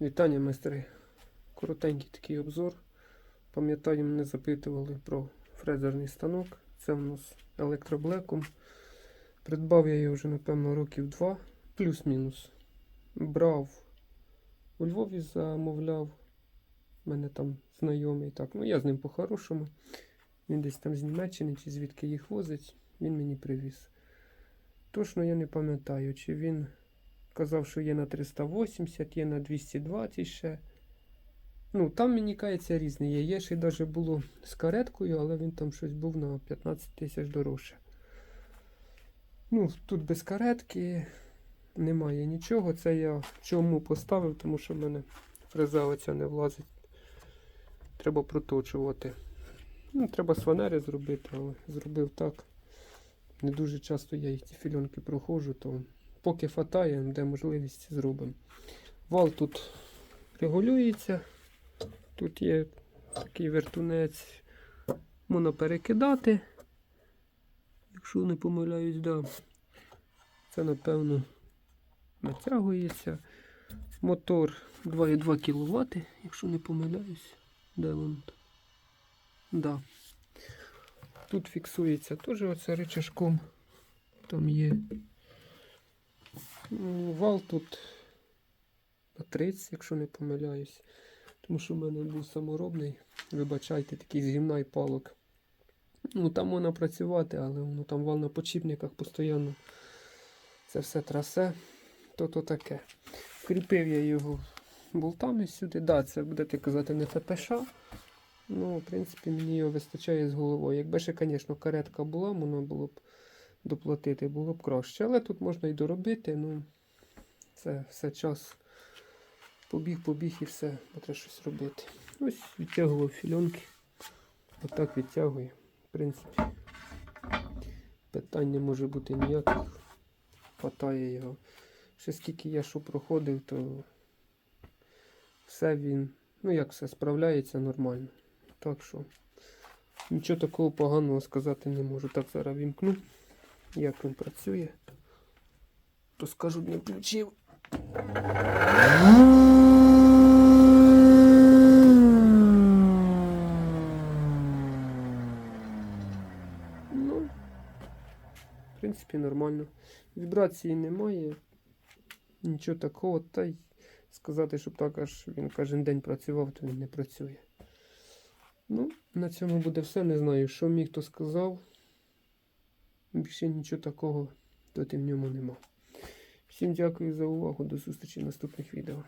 Вітання, майстри. Коротенький такий обзор. Пам'ятаю, мене запитували про фрезерний станок. Це в нас електроблеком. Придбав я його вже, напевно, років два, плюс-мінус. Брав у Львові, замовляв. У мене там знайомий. Так, ну я з ним по-хорошому. Він десь там з Німеччини чи звідки їх возить, він мені привіз. Точно я не пам'ятаю, чи він казав, що є на 380, є на 220 ще. Ну, там мені кається різні є. Є ще навіть було з кареткою, але він там щось був на 15 тисяч дорожче. Ну, тут без каретки немає нічого. Це я чому поставив, тому що в мене фреза оця не влазить. Треба проточувати. Ну, треба з фанери зробити, але зробив так. Не дуже часто я їх ці фільонки проходжу, то поки фатає, де можливість зробимо. Вал тут регулюється. Тут є такий вертунець, можна перекидати. Якщо не помиляюсь, да. Це напевно натягується. Мотор 2,2 кВт, якщо не помиляюсь. Де там? Да. Тут фіксується теж оце рычажком. Там є. Ну, Вал тут на 30, якщо не помиляюсь. Тому що в мене був саморобний. Вибачайте, такий з палок. Ну, там можна працювати, але воно там вал на почіпниках постійно. Це все трасе. То-то таке. Кріпив я його болтами сюди. Да, це будете казати не ФПШ. Ну, в принципі, мені його вистачає з головою. Якби ще, звісно, каретка була, можна було б доплатити, було б краще. Але тут можна і доробити. Ну, це все час. Побіг, побіг і все, треба щось робити. Ось відтягував фільонки. Отак відтягую. В принципі, питань не може бути ніяких. Хватає його. Ще скільки я що проходив, то все він, ну як все, справляється нормально. Так що нічого такого поганого сказати не можу. Так зараз вімкну, як він працює. То скажу, не включив. Ну, в принципі, нормально. Вібрації немає. Нічого такого. Та й сказати, щоб так аж він кожен день працював, то він не працює. Ну, на цьому буде все. Не знаю, що мені хто сказав. Більше нічого такого тут ти в ньому нема. Всім дякую за увагу. До зустрічі в наступних відео.